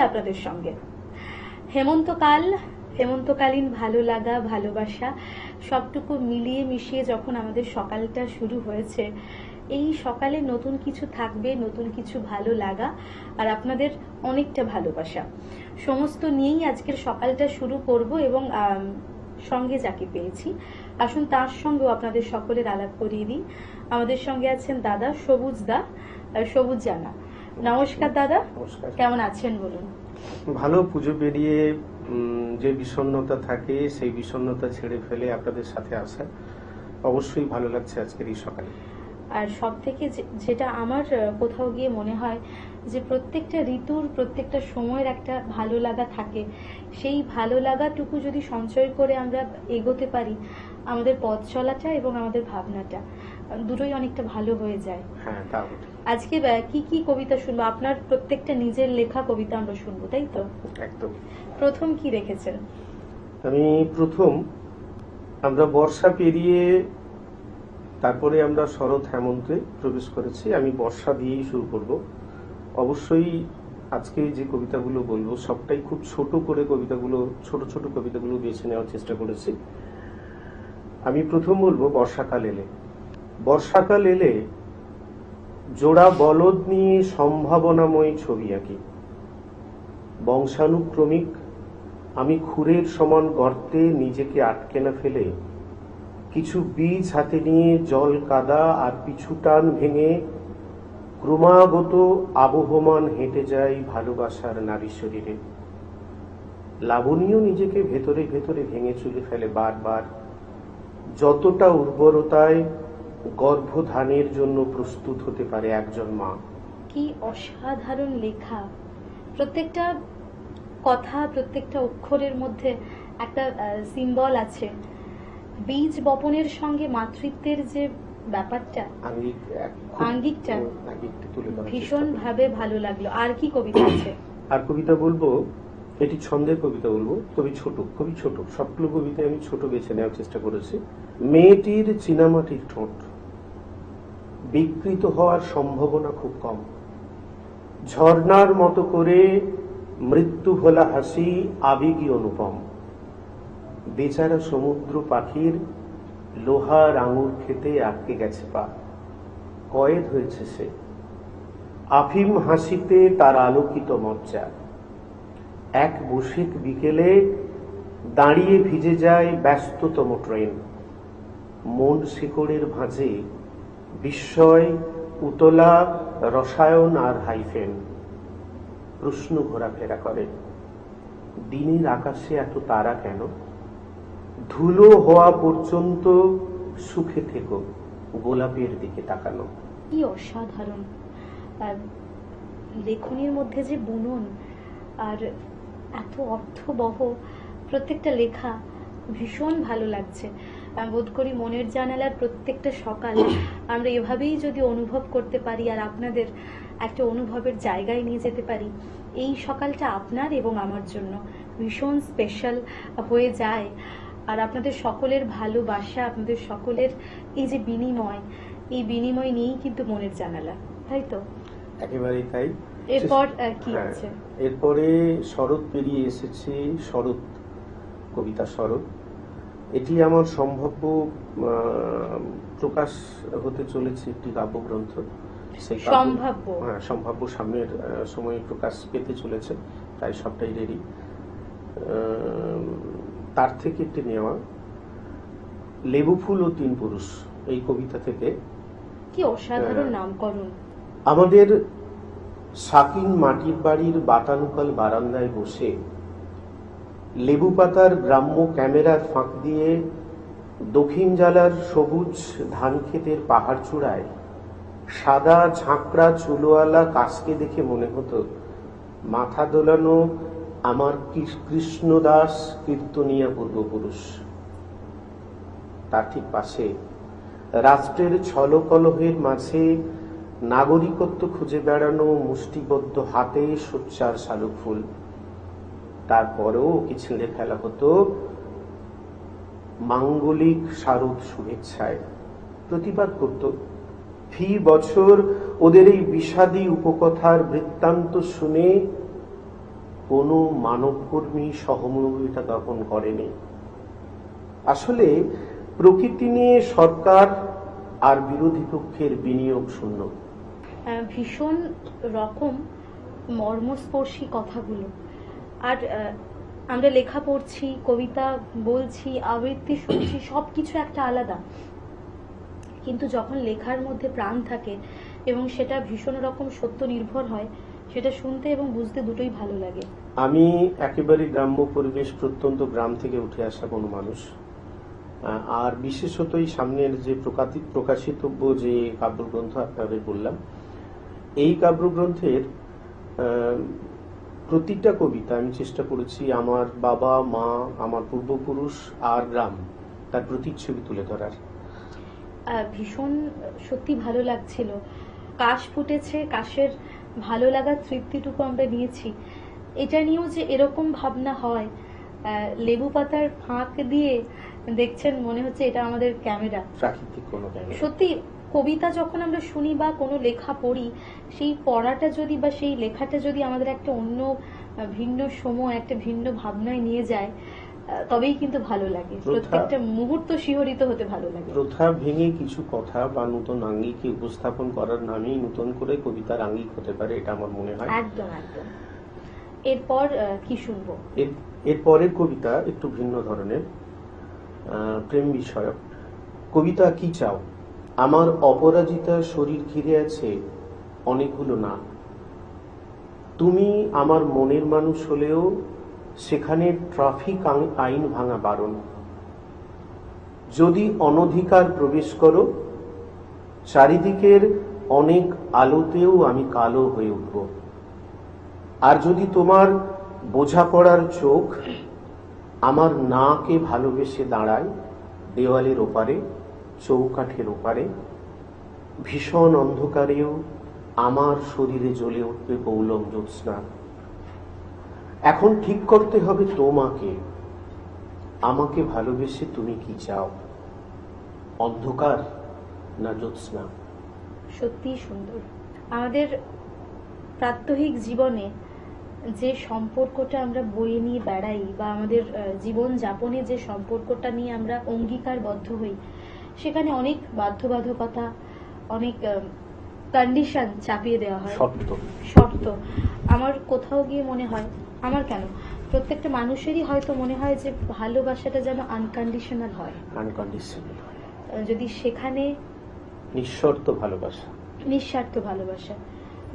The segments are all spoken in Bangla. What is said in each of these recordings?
আপনাদের সঙ্গে। হেমন্তকাল, হেমন্তকালীন ভালো লাগা, ভালোবাসা, সবটুকু মিলিয়ে মিশিয়ে যখন আমাদের সকালটা শুরু হয়েছে, এই সকালে নতুন কিছু থাকবে, নতুন কিছু ভালো লাগা আর আপনাদের অনেকটা ভালোবাসা। সমস্ত নিয়েই আজকের সকালটা শুরু করব এবং সঙ্গে যাকে পেয়েছি। আসুন তার সঙ্গেও আপনাদের সকলের আলাপ করিয়ে দিই। আমাদের সঙ্গে আছেন দাদা সবুজ দা, সবুজ জানা। নমস্কার দাদা। নমস্কার। কেমন আছেন বলুন? ভালো পুজো পেরিয়ে যে বিষণ্ণতা থাকে সেই বিষণ্ণতা ছেড়ে ফেলে আপনাদের সাথে আসা অবশ্যই ভালো লাগছে আজকের এই সকালে। আর সব থেকে যেটা আমার কোথাও গিয়ে মনে হয় যে প্রত্যেকটা ঋতুর প্রত্যেকটা সময়ের একটা ভালো লাগা থাকে। সেই ভালো লাগাটুকু যদি সঞ্চয় করে আমরা এগোতে পারি আমাদের পথ চলাটা এবং আমাদের ভাবনাটা দুটোই অনেকটা ভালো হয়ে যায়। হ্যাঁ তা বটে। আজকে কি কি কবিতা শুনব? আপনার প্রত্যেকটা নিজের লেখা কবিতা আমরা শুনব তাই তো? একদম। প্রথম কি রেখেছেন আমি প্রথম আমরা বর্ষা পেরিয়ে তারপরে আমরা শরৎ হেমন্তে প্রবেশ করেছি। আমি বর্ষা দিয়েই শুরু করব। অবশ্যই আজকে যে কবিতাগুলো বলব সবটাই খুব ছোট করে কবিতাগুলো ছোট ছোট কবিতাগুলো বেছে নেওয়ার চেষ্টা করেছি। আমি প্রথম বলব বর্ষাকাল এলে। বর্ষাকাল এলে জোড়া বলদ নিয়ে সম্ভাবনাময় ছবি আঁকি। বংশানুক্রমিক, আমি খুরের সমান গর্তে নিজেকে আটকে না ফেলে, কিছু বীজ হাতে নিয়ে জল কাদা আর পিছু টান ভেঙে ক্রমাগত আবহমান হেঁটে যাই ভালোবাসার নারী শরীরে। লাবণীয় নিজেকে ভেতরে ভেতরে ভেঙে চুলে ফেলে বারবার। যতটা উর্বরতায় গর্ভধানের জন্য প্রস্তুত হতে পারে একজন মা। কি অসাধারণ লেখা। প্রত্যেকটা কথা প্রত্যেকটা অক্ষরের মধ্যে একটা সিম্বল আছে। বীজ বপনের সঙ্গে মাতৃত্বের যে ব্যাপারটা আঙ্গিক আঙ্গিকটা? ভীষণ ভাবে ভালো লাগল। আর কি কবিতা আছে? আর কবিতা বলব এটি ছন্দের কবিতা বলব তবে ছোট খুবই ছোট। সবগুলো কবিতা আমি ছোট বেছে নেওয়ার চেষ্টা করেছি। মেয়েটির চীনামাটির ঠোঁট। বিকৃত হওয়ার সম্ভাবনা খুব কম। ঝর্ণার মতো করে মৃত্যু ভোলা হাসি আবেগী অনুপম। বেচারা সমুদ্র পাখির লোহার আঙুর খেতে আটকে গেছে পা। কয়েদ হয়েছে সে। আফিম হাসিতে তার আলোকিত মজ্জা। এক বসিক বিকেলে দাঁড়িয়ে ভিজে যায় ব্যস্ততম ট্রেন। মন শিকড়ের ভাঁজে বিস্ময়, উতলা, রসায়ন আর হাইফেন। প্রশ্ন ঘোরাফেরা করে, দিনের আকাশে এত তারা কেন? ধুলো হওয়া পর্যন্ত সুখে থেকো, গোলাপের দিকে তাকানো কি অসাধারণ। লেখনীর মধ্যে যে বুনন আর এত অর্থবহ প্রত্যেকটা লেখা ভীষণ ভালো লাগছে। আমি বোধ করি মনের জানালার প্রত্যেকটা সকাল আমরা এভাবেই যদি অনুভব করতে পারি আর আপনাদের একটা অনুভবের জায়গায় নিয়ে যেতে পারি এই সকালটা আপনার এবং আমার জন্য ভীষণ স্পেশাল হয়ে যায়। আর আপনাদের সকলের ভালোবাসা আপনাদের সকলের এই যে বিনিময় এই বিনিময় নিয়েই কিন্তু মনের জানালা তাই তো? একেবারেই তাই। এরপর কি হ্যাঁ, আছে? এরপরে শরৎ পেরিয়ে এসেছে শরৎ কবিতা শরৎ। এটি আমার সম্ভাব্য প্রকাশ হতে চলেছে একটি কাব্যগ্রন্থ। সেই সম্ভাব্য? হ্যাঁ সম্ভাব্য সামনের সময়ে প্রকাশ পেতে চলেছে তাই সবটাই রেডি তার থেকে একটি নেওয়া লেবু ফুল ও তিন পুরুষ এই কবিতা থেকে। কি অসাধারণ। নামকরণ। আমাদের সাকিন মাটির বাড়ির বাতানুকাল বারান্দায় বসে লেবু পাতার গ্রাম্য ক্যামেরার ফাঁক দিয়ে দক্ষিণ জেলার সবুজ ধান ক্ষেতের পাহাড় চূড়ায় সাদা ঝাঁকড়া চুলোয়ালা কাজকে দেখে মনে হতো, মাথা দোলানো আমার কৃষ্ণদাস কীর্তনিয়া পূর্বপুরুষ। তার ঠিক পাশে রাষ্ট্রের ছলকলহের মাঝে নাগরিকত্ব খুঁজে বেড়ানো মুষ্টিবদ্ধ হাতে সোচ্চার শালুক ফুল। তারপরেও কি ছিঁড়ে ফেলা হতো? মাঙ্গলিক শারদ শুভেচ্ছায় প্রতিবাদ করত। ফি বছর ওদের এই বিষাদী উপকথার বৃত্তান্ত শুনে কোনো মানবকর্মী সহমর্মিতা তখন করেনি। আসলে প্রকৃতি নিয়ে সরকার আর বিরোধী পক্ষের বিনিয়োগ শূন্য। ভীষণ রকম মর্মস্পর্শী কথাগুলো। আর আমরা লেখা পড়ছি, কবিতা বলছি, আবৃত্তি শুনছি সব কিছু একটা আলাদা। কিন্তু যখন লেখার মধ্যে প্রাণ থাকে এবং সেটা ভীষণ রকম সত্য নির্ভর হয়, সেটা শুনতে এবং বুঝতে দুটোই ভালো লাগে। আমি একেবারে গ্রাম্য পরিবেশ প্রত্যন্ত গ্রাম থেকে উঠে আসা কোনো মানুষ। আর বিশেষত এই সামনের যে প্রকাশিত প্রকাশিতব্য যে কাব্যগ্রন্থ আপনাদের বললাম, এই কাব্যগ্রন্থের প্রতিটা কবিতা আমি চেষ্টা করেছি আমার বাবা মা আমার পূর্বপুরুষ আর গ্রাম তার প্রতিচ্ছবি তুলে ধরার। ভীষণ সত্যি ভালো লাগছিল। কাশ ফুটেছে কাশের ভালো লাগার তৃপ্তিটুকু আমরা নিয়েছি। এটা নিয়েও যে এরকম ভাবনা হয় লেবু পাতার ফাঁক দিয়ে দেখছেন মনে হচ্ছে এটা আমাদের ক্যামেরা। প্রাকৃতিক কোনো ক্যামেরা। সত্যি কবিতা যখন আমরা শুনি বা কোনো লেখা পড়ি সেই পড়াটা যদি বা সেই লেখাটা যদি আমাদের একটা অন্য ভিন্ন সময় একটা ভিন্ন ভাবনায় নিয়ে যায় তবেই কিন্তু ভালো লাগে। প্রত্যেকটা মুহূর্ত শিহরিত হতে ভালো লাগে। প্রথা ভেঙে কিছু কথা বা নতুন আঙ্গিকে উপস্থাপন করার নামেই নতুন করে কবিতার আঙ্গিক হতে পারে এটা আমার মনে হয়। একদম একদম। এরপর কি শুনব? এর এর কবিতা একটু ভিন্ন ধরনের প্রেম বিষয়ক। কবিতা কি চাও? আমার অপরাজিতা শরীর ঘিরে আছে অনেকগুলো না তুমি আমার মনের মানুষ হলেও সেখানে ট্রাফিক আইন- ভাঙা বারণ। যদি অনধিকার প্রবেশ করো, চারিদিকের অনেক আলোতেও আমি কালো হয়ে উঠব। আর যদি তোমার বোঝাপড়ার চোখ আমার নাকে ভালোবেসে দাঁড়ায় দেওয়ালের ওপারে চৌকাঠের ওপারে, ভীষণ অন্ধকারেও আমার শরীরে জ্বলে উঠবে বৌলম জ্যোৎস্না এখন ঠিক করতে হবে তোমাকে। আমাকে ভালোবেসে তুমি কি চাও? অন্ধকার না জ্যোৎস্না? সত্যি সুন্দর। আমাদের প্রাত্যহিক জীবনে যে সম্পর্কটা আমরা বয়ে নিয়ে বেড়াই বা আমাদের জীবন যাপনে যে সম্পর্কটা নিয়ে আমরা অঙ্গীকারবদ্ধ হই সেখানে অনেক বাধ্যবাধকতা অনেক কন্ডিশন চাপিয়ে দেওয়া হয়। শর্ত। শর্ত। আমার কোথাও গিয়ে মনে হয় আমার কেন? প্রত্যেকটা মানুষেরই হয়তো মনে হয় যে ভালোবাসাটা যেন আনকন্ডিশনাল হয়। আনকন্ডিশনাল যদি সেখানে নিঃশর্ত ভালোবাসা। নিঃস্বার্থ ভালোবাসা।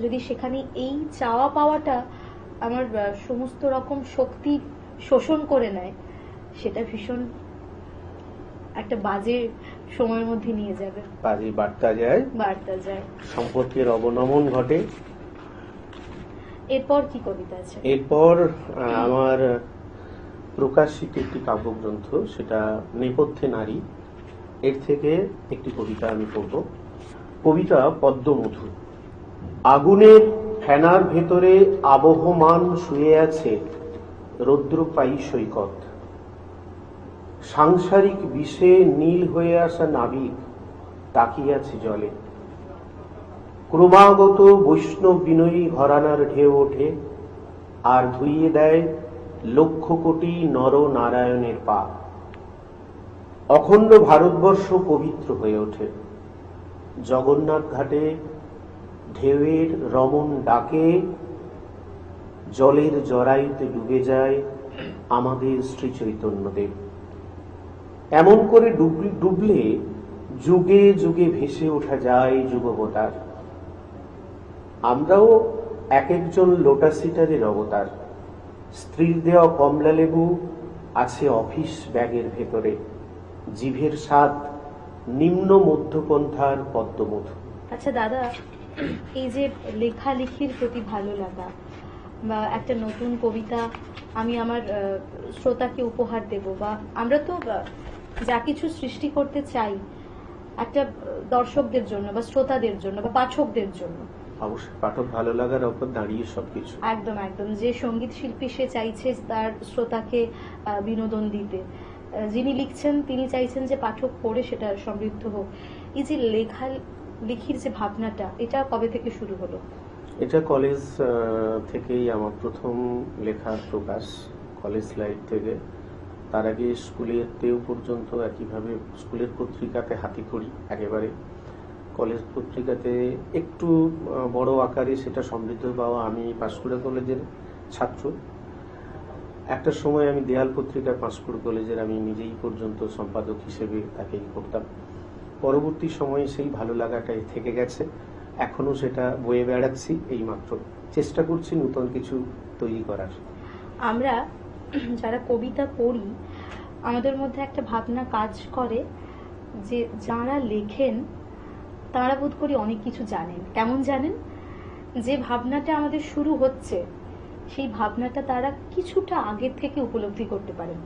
যদি সেখানে এই চাওয়া পাওয়াটা আমার সমস্ত রকম শক্তি শোষণ করে নেয় সেটা ভীষণ একটা বাজে সময়ের মধ্যে নিয়ে যাবে। বাজে বার্তা যায়। বার্তা যায়। সম্পর্কের অবনমন ঘটে। এরপর কি কবিতা আছে? এরপর আমার প্রকাশিত একটি কাব্যগ্রন্থ সেটা নেপথ্যে নারী। এর থেকে একটি কবিতা আমি পড়ব। কবিতা পদ্মমধু আগুনের ফেনার ভেতরে আবহমান শুয়ে আছে রৌদ্রপায়ী সৈকত। সাংসারিক বিষে নীল হয়ে আসা নাবিক তাকিয়ে আছে জলে। ক্রমাগত বৈষ্ণব বিনয়ী ঘরানার ঢেউ ওঠে আর ধুইয়ে দেয় লক্ষ কোটি নর নারায়ণের পা অখণ্ড ভারতবর্ষ পবিত্র হয়ে ওঠে। জগন্নাথ ঘাটে ঢেউয়ের রমণ ডাকে, জলের জরায়ুতে ডুবে যায় আমাদের শ্রী চৈতন্যদেব এমন করে ডুব- ডুবলে যুগে যুগে ভেসে ওঠা যায় যুগবতার। আমরাও এক একজন লোটাস সিটারের অবতার। স্ত্রীর দেওয়া কমলা লেবু আছে অফিস ব্যাগের ভেতরে। জিভের স্বাদ নিম্ন মধ্যপন্থার পদ্মমধু। আচ্ছা দাদা, এই যে লেখালেখির প্রতি ভালো লাগা বা একটা নতুন কবিতা আমি আমার শ্রোতাকে উপহার দেব বা আমরা তো যা কিছু সৃষ্টি করতে চাই একটা দর্শকদের জন্য বা শ্রোতাদের জন্য বা পাঠকদের জন্য। অবশ্যই পাঠক ভালো লাগার ওপর দাঁড়িয়ে সবকিছু। একদম একদম। যে সংগীত শিল্পী সে চাইছে তার শ্রোতাকে বিনোদন দিতে। যিনি লিখছেন তিনি চাইছেন যে পাঠক পড়ে সেটা সমৃদ্ধ হোক। এই যে লেখা লেখির যে ভাবনাটা এটা কবে থেকে শুরু হলো? এটা কলেজ থেকেই আমার প্রথম লেখার প্রকাশ কলেজ লাইফ থেকে। তার আগে স্কুলেতেও পর্যন্ত একইভাবে স্কুলের পত্রিকাতে হাতে করি একেবারে। কলেজ পত্রিকাতে একটু বড় আকারে সেটা সমৃদ্ধ পাওয়া আমি পাঁশকুড়া কলেজের ছাত্র। একটা সময় আমি দেয়াল পত্রিকা পাঁশকুড়া কলেজের আমি নিজেই পর্যন্ত সম্পাদক হিসেবে তাকে করতাম। পরবর্তী সময়ে সেই ভালো লাগাটাই থেকে গেছে। এখনও সেটা বয়ে বেড়াচ্ছি এইমাত্র। চেষ্টা করছি নতুন কিছু তৈরি করার। আমরা যারা কবিতা পড়ি, আমাদের মধ্যে একটা ভাবনা কাজ করে যে যারা লেখেন, তারা বোধ করি অনেক কিছু জানেন। কেমন জানেন? যে ভাবনাটা আমাদের শুরু হচ্ছে, সেই ভাবনাটা তারা কিছুটা আগে থেকে উপলব্ধি করতে পারেন।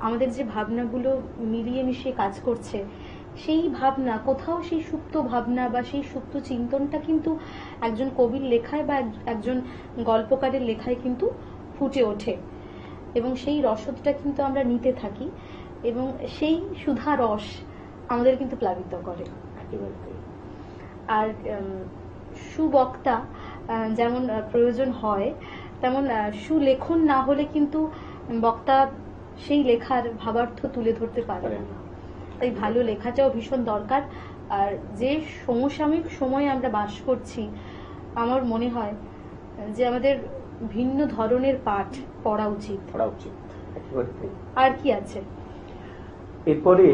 আমাদের যে ভাবনাগুলো মিলিয়ে মিশিয়ে কাজ করছে, সেই ভাবনা, কোথাও সেই সুপ্ত ভাবনা বা সেই সুপ্ত চিন্তনটা কিন্তু একজন কবির লেখায় বা একজন গল্পকারের লেখায় কিন্তু ফুটে ওঠে। এবং সেই রসদটা কিন্তু আমরা নিতে থাকি এবং সেই সুধা রস আমাদের কিন্তু প্লাবিত করে। আর সুবক্তা যেমন প্রয়োজন হয় তেমন সুলেখন না হলে কিন্তু বক্তা সেই লেখার ভাবার্থ তুলে ধরতে পারে না। তাই ভালো লেখাটাও ভীষণ দরকার। আর যে সমসাময়িক সময়ে আমরা বাস করছি আমার মনে হয় যে আমাদের ভিন্ন ধরনের পাঠ পড়া উচিত। পড়া উচিত আর কি আছে? এরপরে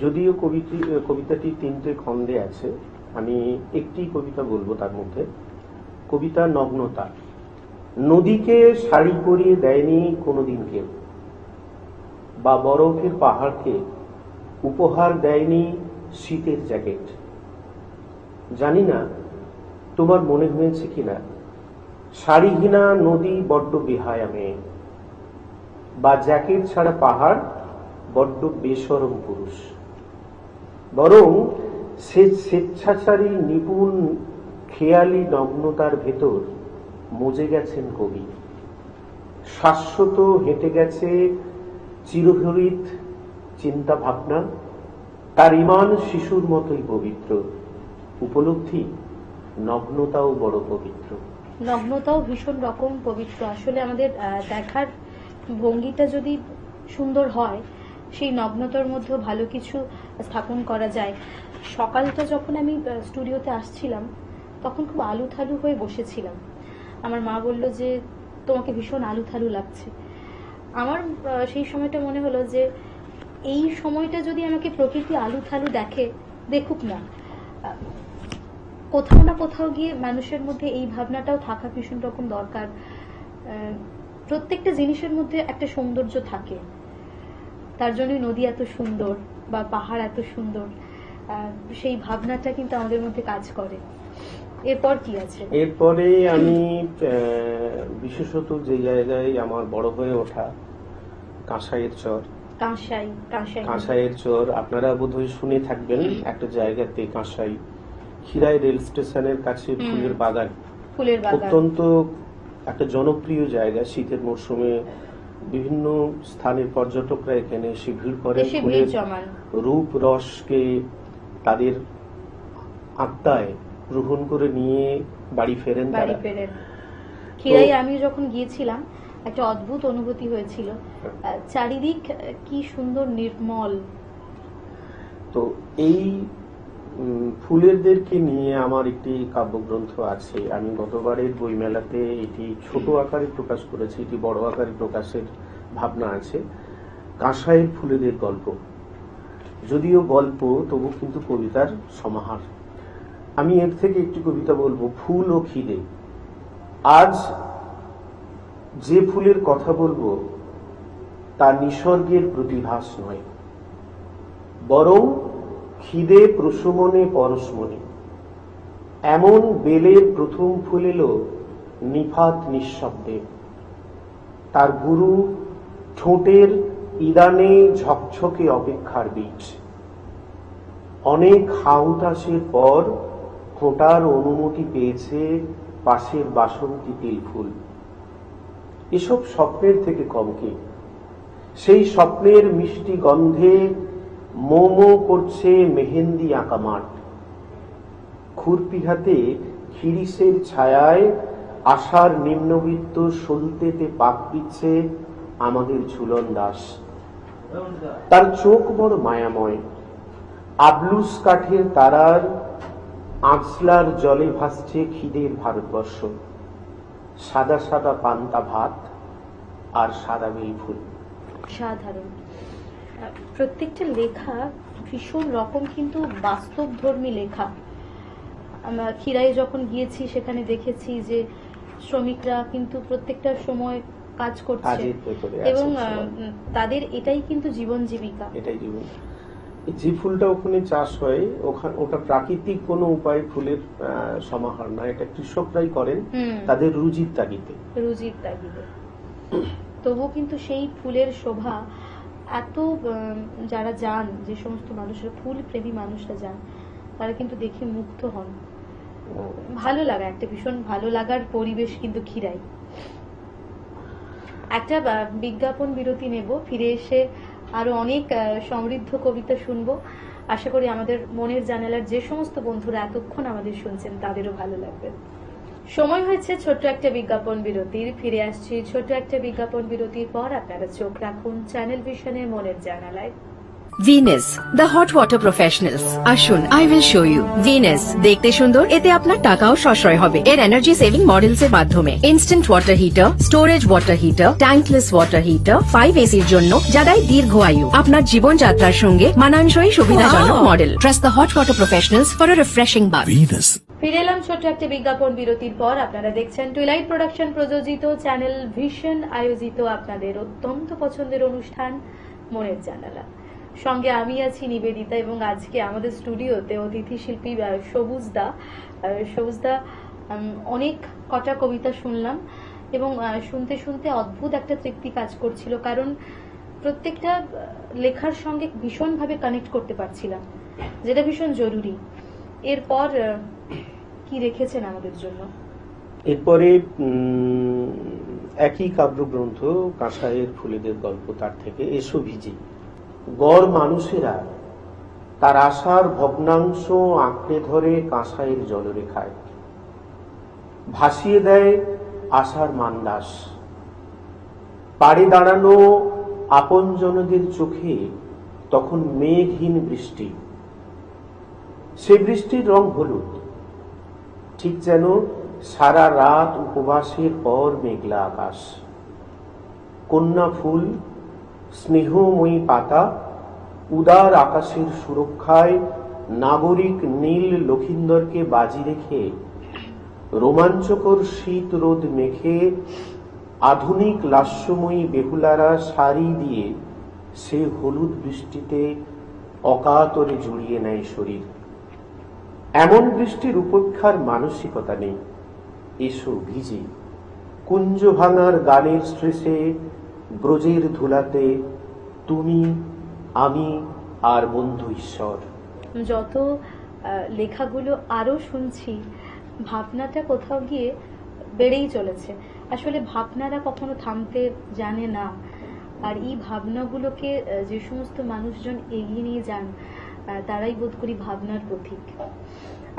যদিও কবিটি কবিতাটি তিনটে খণ্ডে আছে আমি একটি কবিতা বলব তার মধ্যে। কবিতা নগ্নতা। নদীকে শাড়ি পরিয়ে দেয়নি কোনোদিন কেউ বা বরফের পাহাড়কে উপহার দেয়নি শীতের জ্যাকেট। জানি না তোমার মনে হয়েছে কিনা শাড়িহীনা নদী বড্ড বেহায়া মেয়ে। বা জ্যাকেট ছাড়া পাহাড়, বড্ড বেসরম পুরুষ। বরং সে স্বেচ্ছাচারী, নিপুণ, খেয়ালি, নগ্নতার ভেতর মজে গেছেন কবি। শাশ্বত হেঁটে গেছে চিরহরিত চিন্তা ভাবনা তার ইমান শিশুর মতোই পবিত্র। উপলব্ধি, নগ্নতাও বড় পবিত্র। নগ্নতাও ভীষণ রকম পবিত্র। আসলে আমাদের দেখার ভঙ্গিটা যদি সুন্দর হয়, সেই নগ্নতার মধ্যেও ভালো কিছু স্থাপন করা যায়। সকালটা যখন আমি স্টুডিওতে আসছিলাম, তখন খুব আলু থালু হয়ে বসেছিলাম। আমার মা বলল যে, তোমাকে ভীষণ আলু থালু লাগছে। আমার সেই সময়টা মনে হলো যে, এই সময়টা যদি আমাকে প্রকৃতি আলু থালু দেখে, দেখুক না। কোথাও না কোথাও গিয়ে মানুষের মধ্যে এই ভাবনাটাও থাকা ভীষণ রকম দরকার। প্রত্যেকটা জিনিসের মধ্যে একটা সৌন্দর্য থাকে। তার জন্যই নদী এত সুন্দর বা পাহাড় এত সুন্দর। সেই ভাবনাটা কিন্তু আমাদের মধ্যে কাজ করে। এরপর কি আছে? এরপরে আমি বিশেষত যে জায়গায় আমার বড় হয়ে ওঠা কাঁসাইয়ের চর। কাঁসাই কাঁসাই। কাঁসাইয়ের চর আপনারা বোধহয় শুনে থাকবেন একটা জায়গাতে কাঁসাই। খিরাই রেল স্টেশনের কাছে ফুলের বাগান। ফুলের বাগান। অত্যন্ত একটা জনপ্রিয় জায়গা শীতের মরশুমে। বিভিন্ন স্থানের পর্যটকরা এখানে এসে ভিড় করে ফুলের রূপ রসকে তাদের আত্মায় গ্রহণ করে নিয়ে বাড়ি ফেরেন তারা। খিরাই আমি যখন গিয়েছিলাম একটা অদ্ভুত অনুভূতি হয়েছিল। চারিদিক কি সুন্দর নির্মল। তো এই ফুলেরদেরকে নিয়ে আমার একটি কাব্যগ্রন্থ আছে। আমি গতবারের বইমেলাতে এটি ছোট আকারে প্রকাশ করেছি, এটি বড় আকারে প্রকাশের ভাবনা আছে। কাঁসাইয়ের ফুলেদের গল্প। যদিও গল্প, তবু কিন্তু কবিতার সমাহার। আমি এর থেকে একটি কবিতা বলব, ফুল ও খিদে। আজ যে ফুলের কথা বলব, তা নিসর্গের প্রতিভাস নয়, বরং খিদে প্রশমনে পরশমণি এমন বেলের প্রথম ফুল এলো নিফাত নিঃশব্দে। তার গুরু ঠোঁটের ইদানে ঝকঝকে অপেক্ষার বীজ। অনেক হাউতাসের পর ফোটার অনুমতি পেয়েছে পাশের বাসন্তী তিল ফুল এসব স্বপ্নের থেকে কম কি? সেই স্বপ্নের মিষ্টি গন্ধে মোমো করছে মেহেন্দি আঁকা মাঠ। খুরপি হাতে খিরিসের ছায়ায় আশার নিম্নবিত্ত সলতেতে পাক দিচ্ছে আমাদের ঝুলন দাস। তার চোখ বড় মায়াময়। আবলুস কাঠের তারার আঁচলার জলে ভাসছে খিদের ভারতবর্ষ। সাদা সাদা পান্তা ভাত আর সাদা বেল ফুল। সাধারণ। প্রত্যেকটা লেখা ভীষণ রকম কিন্তু বাস্তবধর্মী লেখা। আমরা খিরাই যখন গিয়েছি সেখানে দেখেছি যে শ্রমিকরা কিন্তু প্রত্যেকটা সময় কাজ করছে। এবং তাদের এটাই কিন্তু জীবন জীবিকা। এটাই জীবন। যে ফুলটা ওখানে চাষ হয় ওখানে ওটা প্রাকৃতিক কোনো উপায় ফুলের সমাহার না। এটা কৃষকরাই করেন। তাদের রুজির তাগিদে। রুজির তাগিদে। তবু কিন্তু সেই ফুলের শোভা এত যারা যান, যে সমস্ত মানুষরা ফুল প্রেমী মানুষরা যান, তারা কিন্তু দেখে মুগ্ধ হন। ভালো লাগা, একটা ভীষণ ভালো লাগার পরিবেশ কিন্তু খিরাই একটা বিজ্ঞাপন বিরতি নেব, ফিরে এসে আরও অনেক সমৃদ্ধ কবিতা শুনব। আশা করি আমাদের মনের জানালার যে সমস্ত বন্ধুরা এতক্ষণ আমাদের শুনছেন, তাদেরও ভালো লাগবে। সময় হয়েছে ছোট্ট একটা বিজ্ঞাপন বিরতির, ফিরে আসছি ছোট্ট একটা বিজ্ঞাপন বিরতির পর। আপনারা চোখ রাখুন চ্যানেল ভিশনের মনের জানালায়। Venus the hot water professionals আসুন I will show you Venus দেখতে সুন্দর এতে আপনার টাকাও সাশ্রয় হবে। এর এনার্জি সেভিং মডেলস এর মাধ্যমে। Instant water heater storage water heater tankless water heater five এসির জন্য যা দেয় দীর্ঘ আয়ু। আপনার জীবনযাত্রার সঙ্গে মানানসই সুবিধাজনক model trust the hot water professionals for a refreshing bath Venus. ফিরে এলাম ছোট্ট একটা বিজ্ঞাপন বিরতির পর। আপনারা দেখছেন টুইলাইট প্রোডাকশন প্রযোজিত চ্যানেল ভিশন আয়োজিত আপনাদের অত্যন্ত পছন্দের অনুষ্ঠান মনের জানালা। সঙ্গে আমি আছি নিবেদিতা এবং আজকে আমাদের স্টুডিওতে অতিথি শিল্পী আহ, সবুজ দা সবুজ দা অনেক কটা কবিতা শুনলাম এবং শুনতে শুনতে অদ্ভুত একটা তৃপ্তি কাজ করছিল কারণ প্রত্যেকটা লেখার সঙ্গে ভীষণভাবে কানেক্ট করতে পারছিলাম যেটা ভীষণ জরুরি। এরপর কি রেখেছেন আমাদের জন্য? এরপরে একই কাব্যগ্রন্থ কাঁসাইয়ের ফুলেদের গল্প তার থেকে এসো ভিজি। গড় মানুষেরা তার আশার ভগ্নাংশ আঁকড়ে ধরে কাঁসাইয়ের জলরেখায়। ভাসিয়ে দেয় আশার মান্দাস। পাড়ে দাঁড়ানো আপনজনদের চোখে তখন মেঘহীন বৃষ্টি। সে বৃষ্টির রং হলুদ। ঠিক যেন সারা রাত উপবাসের পর মেঘলা আকাশ। কন্যা ফুল স্নেহময়ী পাতা, উদার আকাশের সুরক্ষায় নাগরিক নীল লক্ষিন্দরকে বাজি রেখে, রোমাঞ্চকর শীত রোদ মেখে, আধুনিক লাস্যময়ী বেহুলারা শাড়ি দিয়ে সে হলুদ বৃষ্টিতে অকাতরে জুড়িয়ে নেয় শরীর। এমন বৃষ্টির উপেক্ষার মানসিকতা নেই। এসো ভিজে কুঞ্জ ভাঙার গানের স্ট্রেসে ব্রজের ধুলাতে তুমি, আমি আর বন্ধু ঈশ্বর। যত লেখাগুলো আরও শুনছি, ভাবনাটা কোথাও গিয়ে বেড়েই চলেছে। আসলে ভাবনারা কখনো থামতে জানে না। আর এই ভাবনাগুলোকে যে সমস্ত মানুষজন এগিয়ে নিয়ে যান তারাই বোধ করি ভাবনার প্রতীক।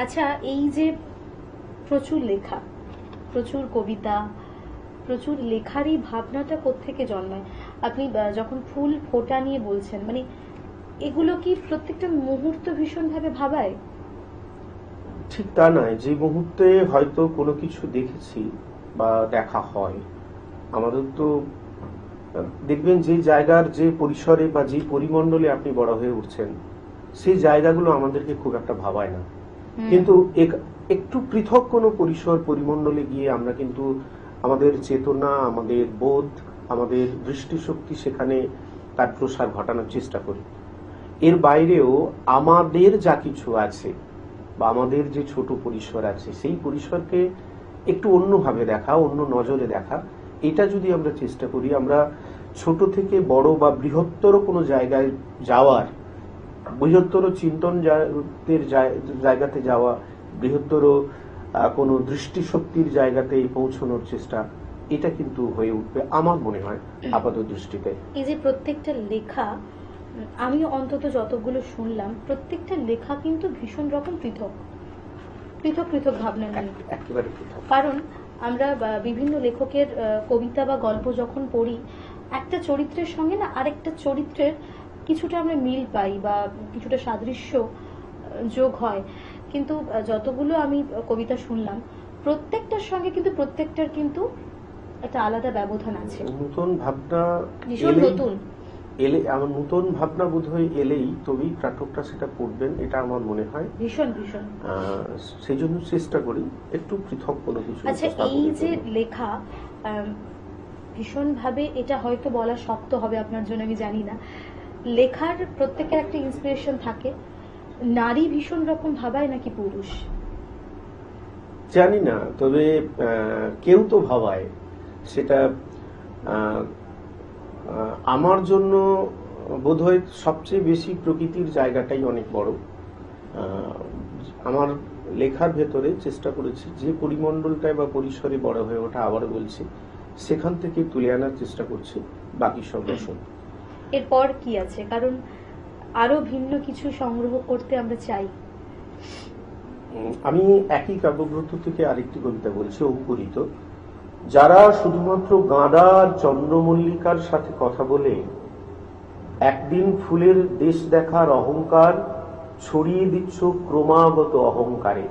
আচ্ছা এই যে প্রচুর লেখা, প্রচুর কবিতা প্রচুর লেখার এই ভাবনাটা কোত্থেকে জন্মায়? আপনি যখন ফুল ফোটা নিয়ে বলছেন মানে এগুলো কি প্রত্যেকটা মুহূর্ত ভীষণভাবে ভাবায়? ঠিক তা নয়। যে মুহূর্তে হয়তো কোনো কিছু দেখেছি বা দেখা হয় আমাদের তো দেখবেন যে জায়গার যে পরিসরে বা যে পরিমণ্ডলে আপনি বড় হয়ে উঠছেন সেই জায়গাগুলো আমাদেরকে খুব একটা ভাবায় না। কিন্তু এক- একটু পৃথক কোনো পরিসর পরিমণ্ডলে গিয়ে আমরা কিন্তু আমাদের চেতনা, আমাদের বোধ, আমাদের দৃষ্টিশক্তি সেখানে তার প্রসার ঘটানোর চেষ্টা করি। এর বাইরেও আমাদের যা কিছু আছে বা আমাদের যে ছোট পরিসর আছে, সেই পরিসরকে একটু অন্যভাবে দেখা, অন্য নজরে দেখা। এটা যদি আমরা চেষ্টা করি, আমরা ছোট থেকে বড় বা বৃহত্তর কোনো জায়গায় যাওয়ার, বৃহত্তর চিন্তন জায়গাতে যাওয়া, বৃহত্তর কোনো দৃষ্টিশক্তির জায়গাতে পৌঁছানোর চেষ্টা এটা কিন্তু হয়ে উঠবে আমার মনে হয় আপাত দৃষ্টিতে। এই যে প্রত্যেকটা লেখা আমি অন্তত যতগুলো শুনলাম প্রত্যেকটা লেখা কিন্তু ভীষণ রকম পৃথক। পৃথক পৃথক ভাবনা নিয়ে। কারণ আমরা বিভিন্ন লেখকের কবিতা বা গল্প যখন পড়ি একটা চরিত্রের সঙ্গে না আরেকটা চরিত্রের কিছুটা আমরা মিল পাই বা কিছুটা সাদৃশ্য যোগ হয়। কিন্তু যতগুলো আমি কবিতা শুনলাম প্রত্যেকটার সঙ্গে কিন্তু প্রত্যেকটার কিন্তু একটা আলাদা ব্যবধান আছে। নতুন ভাবনা ভীষণ নতুন। এলে আমার নতুন ভাবনা বোধ হয় এলেই তবেই পাঠকটা সেটা পড়বেন এটা আমার মনে হয়। ভীষণ ভীষণ। সেই জন্য চেষ্টা করি একটু পৃথক কোনো কিছু আচ্ছা এই যে। লেখা আম, ভীষণভাবে এটা হয়তো বলা শক্ত হবে আপনার জন্য আমি জানি না। লেখার প্রত্যেকের একটা ইন্সপিরেশন থাকে। নারী ভীষণ রকম ভাবায় নাকি পুরুষ? জানি না তবে কেউ তো ভাবায়। সেটা আমার জন্য বোধহয় সবচেয়ে বেশি প্রকৃতির জায়গাটাই অনেক বড়। আমার লেখার ভেতরে চেষ্টা করেছি যে পরিমণ্ডলটায় বা পরিসরে বড় হয়ে ওঠা আবারও বলছি সেখান থেকে তুলে আনার চেষ্টা করছি বাকি সব রসদ এরপর কি আছে? কারণ আরও ভিন্ন কিছু সংগ্রহ করতে আমরা চাই। আমি একই কাব্যগ্রন্থ থেকে আরেকটি কবিতা বলছি, অঙ্কুরিত। যারা শুধুমাত্র গাঁদা চন্দ্রমল্লিকার সাথে কথা বলে, একদিন ফুলের দেশ দেখার অহংকার ছড়িয়ে দিচ্ছ ক্রমাগত অহংকারে।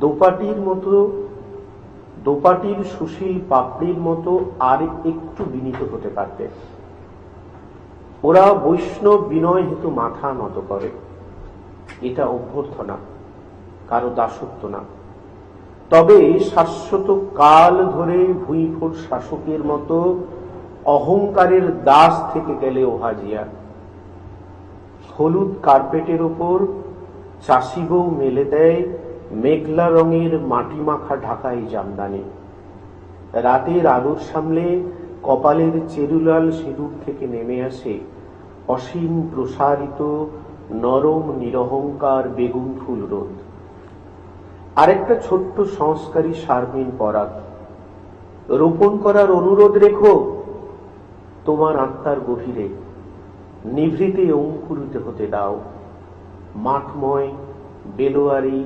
দোপাটির মতো, দোপাটির সুশীল পাপড়ির মতো আর একটু বিনীত হতে পারতে। ওরা বৈষ্ণব বিনয় হেতু মাথা নত করে। এটা অভ্যর্থনা কারও দাসত্ব না। তবে শাশ্বত কাল ধরে ভুঁইফোর শাসকের মতো অহংকারের দাস থেকে গেলে ওহাজিয়া হলুদ কার্পেটের ওপর চাষি বউ মেলে দেয় মেঘলা রঙের মাটি মাখা ঢাকাই জামদানি। রাতের আলোর সামলে কপালের চেরুলাল সিঁদুর থেকে নেমে আসে অসীম প্রসারিত নরম নিরহংকার বেগুন ফুল রোদ। আরেকটা ছোট্ট সংস্কারী শারমিন পরাগ। রোপণ করার অনুরোধ রেখো। তোমার আত্মার গভীরে নিভৃতে অঙ্কুরিত হতে দাও। মাঠময় বেলোয়ারি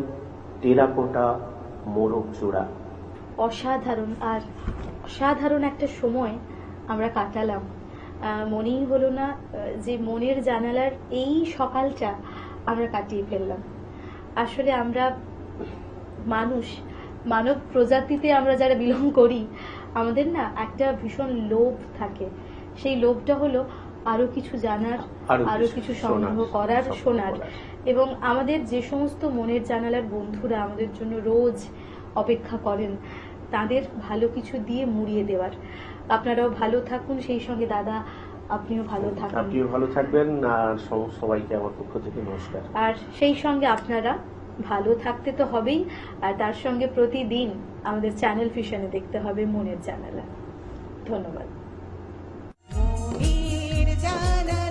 টেরাকোটা মোরগ চূড়া। অসাধারণ, আর অসাধারণ একটা সময় আমরা কাটালাম। মনেই হলো না যে মনের জানালার এই সকালটা আমরা কাটিয়ে ফেললাম। আসলে আমরা মানুষ মানব প্রজাতিতে আমরা যারা বিলং করি আমাদের না একটা ভীষণ লোভ থাকে। সেই লোভটা হলো আরও কিছু জানার আরও কিছু সংগ্রহ করার শোনার। এবং আমাদের যে সমস্ত মনের জানালার বন্ধুরা আমাদের জন্য রোজ অপেক্ষা করেন তাদের ভালো কিছু দিয়ে মুড়িয়ে দেওয়ার। আপনারাও ভালো থাকুন সেই সঙ্গে দাদা আপনিও ভালো থাকুন। আপনিও ভালো থাকবেন আর সবাইকে আমার পক্ষ থেকে নমস্কার। আর সেই সঙ্গে আপনারা ভালো থাকতে তো হবেই আর তার সঙ্গে প্রতিদিন আমাদের চ্যানেল ফিশনে দেখতে হবে মনের জানালা। ধন্যবাদ। জানালা।